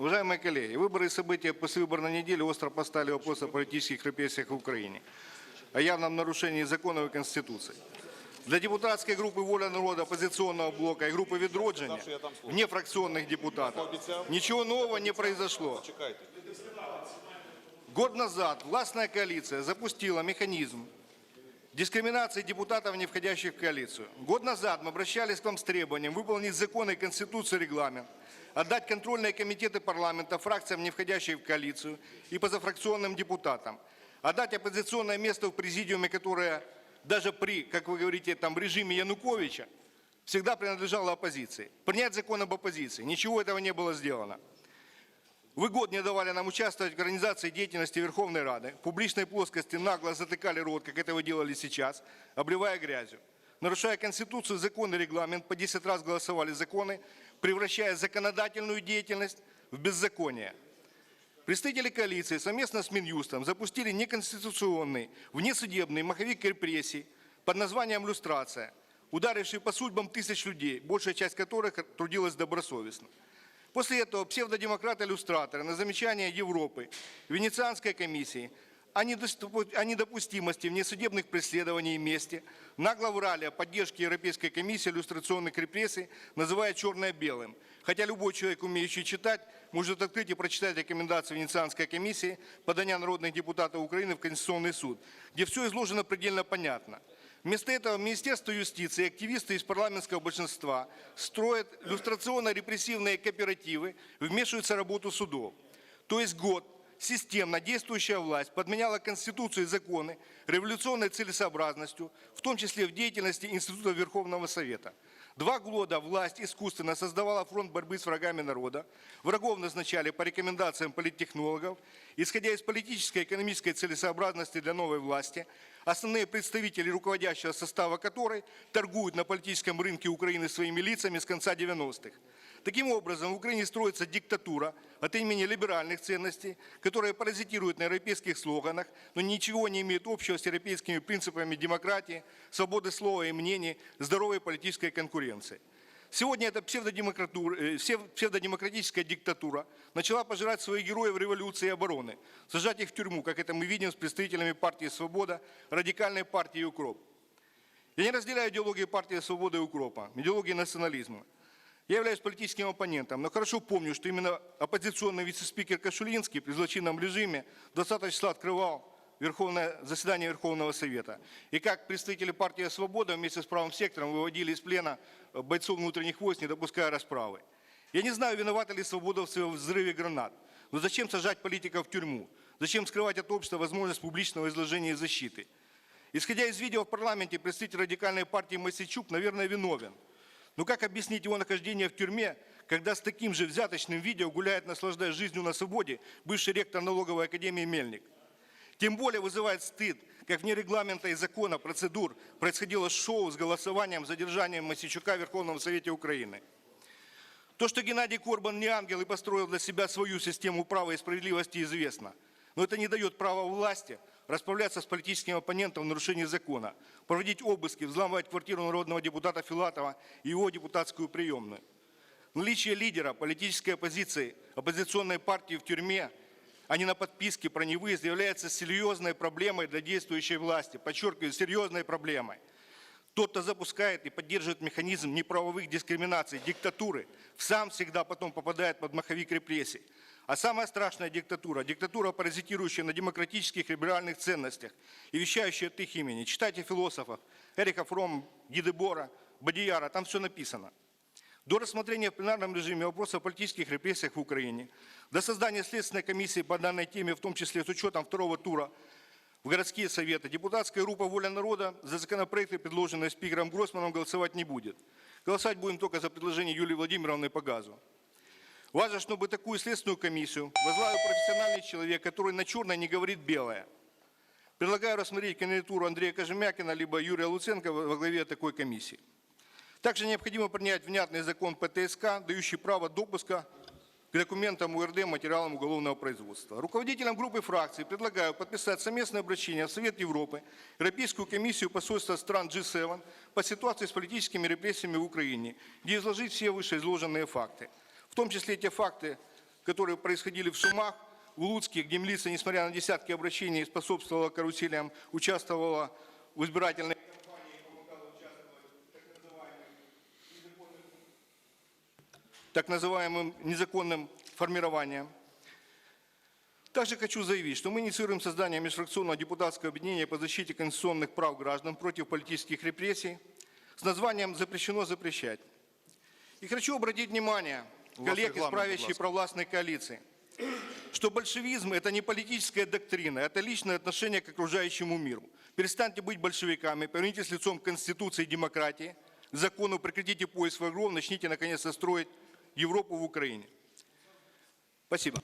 Уважаемые коллеги, выборы и события послевыборной недели остро поставили вопрос о политических репрессиях в Украине, о явном нарушении законов и Конституции. Для депутатской группы «Воля народа», оппозиционного блока и группы «Відродження», внефракционных депутатов, ничего нового не произошло. Год назад властная коалиция запустила механизм дискриминации депутатов, не входящих в коалицию. Год назад мы обращались к вам с требованием выполнить законы, Конституцию, регламент, отдать контрольные комитеты парламента фракциям, не входящим в коалицию, и позафракционным депутатам, отдать оппозиционное место в президиуме, которое даже при, как вы говорите, там, режиме Януковича всегда принадлежало оппозиции. Принять закон об оппозиции. Ничего этого не было сделано. Вы год не давали нам участвовать в организации деятельности Верховной Рады. В публичной плоскости нагло затыкали рот, как это вы делали сейчас, обливая грязью. Нарушая Конституцию, закон и регламент, по 10 раз голосовали законы, превращая законодательную деятельность в беззаконие. Представители коалиции совместно с Минюстом запустили неконституционный, внесудебный маховик репрессий под названием «люстрация», ударивший по судьбам тысяч людей, большая часть которых трудилась добросовестно. После этого псевдодемократы-иллюстраторы на замечание Европы, Венецианской комиссии о недопустимости внесудебных преследований и мести нагло врали о поддержке Европейской комиссии иллюстрационных репрессий, называя черное белым. Хотя любой человек, умеющий читать, может открыть и прочитать рекомендации Венецианской комиссии подания народных депутатов Украины в Конституционный суд, где все изложено предельно понятно. Вместо этого Министерство юстиции и активисты из парламентского большинства строят иллюстрационно-репрессивные кооперативы, вмешиваются в работу судов. То есть год системно действующая власть подменяла Конституцию и законы революционной целесообразностью, в том числе в деятельности Института Верховного Совета. Два года власть искусственно создавала фронт борьбы с врагами народа. Врагов назначали по рекомендациям политтехнологов, исходя из политической и экономической целесообразности для новой власти, основные представители руководящего состава которой торгуют на политическом рынке Украины своими лицами с конца 90-х. Таким образом, в Украине строится диктатура от имени либеральных ценностей, которая паразитирует на европейских слоганах, но ничего не имеет общего с европейскими принципами демократии, свободы слова и мнений, здоровой политической конкуренции. Сегодня эта э, псев- псевдодемократическая диктатура начала пожирать своих героев революции и обороны, сажать их в тюрьму, как это мы видим с представителями партии «Свобода», радикальной партии «Укроп». Я не разделяю идеологию партии «Свобода» и «Укропа», идеологии национализма. Я являюсь политическим оппонентом, но хорошо помню, что именно оппозиционный вице-спикер Кашулинский при злочинном режиме 20 числа открывал Верховное, заседание Верховного Совета. И как представители партии «Свобода» вместе с правым сектором выводили из плена бойцов внутренних войск, не допуская расправы. Я не знаю, виноваты ли свободовцы в взрыве гранат, но зачем сажать политиков в тюрьму? Зачем скрывать от общества возможность публичного изложения и защиты? Исходя из видео в парламенте, представитель радикальной партии Масичук, наверное, виновен. Но как объяснить его нахождение в тюрьме, когда с таким же взяточным видео гуляет, наслаждаясь жизнью на свободе, бывший ректор налоговой академии Мельник? Тем более вызывает стыд, как вне регламента и закона процедур происходило шоу с голосованием, задержанием Масичука в Верховном Совете Украины. То, что Геннадий Корбан не ангел и построил для себя свою систему права и справедливости, известно. Но это не дает права власти расправляться с политическим оппонентом в нарушении закона, проводить обыски, взламывать квартиру народного депутата Филатова и его депутатскую приемную. Наличие лидера политической оппозиции, оппозиционной партии в тюрьме, а не на подписке про невыезд, является серьезной проблемой для действующей власти. Подчеркиваю, серьезной проблемой. Тот, кто запускает и поддерживает механизм неправовых дискриминаций, диктатуры, сам всегда потом попадает под маховик репрессий. А самая страшная диктатура, диктатура, паразитирующая на демократических либеральных ценностях и вещающая от их имени. Читайте философов Эрика Фром, Гидебора, Бадияра, там все написано. До рассмотрения в пленарном режиме вопроса о политических репрессиях в Украине, до создания Следственной комиссии по данной теме, в том числе с учетом второго тура в городские советы, депутатская группа «Воля народа» за законопроекты, предложенные спикером Гроссманом, голосовать не будет. Голосовать будем только за предложение Юлии Владимировны по газу. Важно, чтобы такую следственную комиссию возглавил профессиональный человек, который на черное не говорит белое. Предлагаю рассмотреть кандидатуру Андрея Кожемякина либо Юрия Луценко во главе такой комиссии. Также необходимо принять внятный закон ПТСК, дающий право допуска к документам УРД материалам уголовного производства. Руководителям группы фракций предлагаю подписать совместное обращение в Совет Европы, Европейскую комиссию посольства стран G7 по ситуации с политическими репрессиями в Украине, где изложить все вышеизложенные факты. В том числе те факты, которые происходили в Шумах, в Луцке, где милиция, несмотря на десятки обращений, способствовала каруселям, участвовала в избирательной кампании и помогала участвовать в так называемых так называемым незаконным формированием. Также хочу заявить, что мы инициируем создание межфракционного депутатского объединения по защите конституционных прав граждан против политических репрессий с названием «Запрещено запрещать». И хочу обратить внимание коллег из правящей провластной коалиции, что большевизм – это не политическая доктрина, это личное отношение к окружающему миру. Перестаньте быть большевиками, повернитесь лицом к Конституции и демократии, закону, прекратите поиск врагов, начните наконец-то строить Европу в Украине. Спасибо.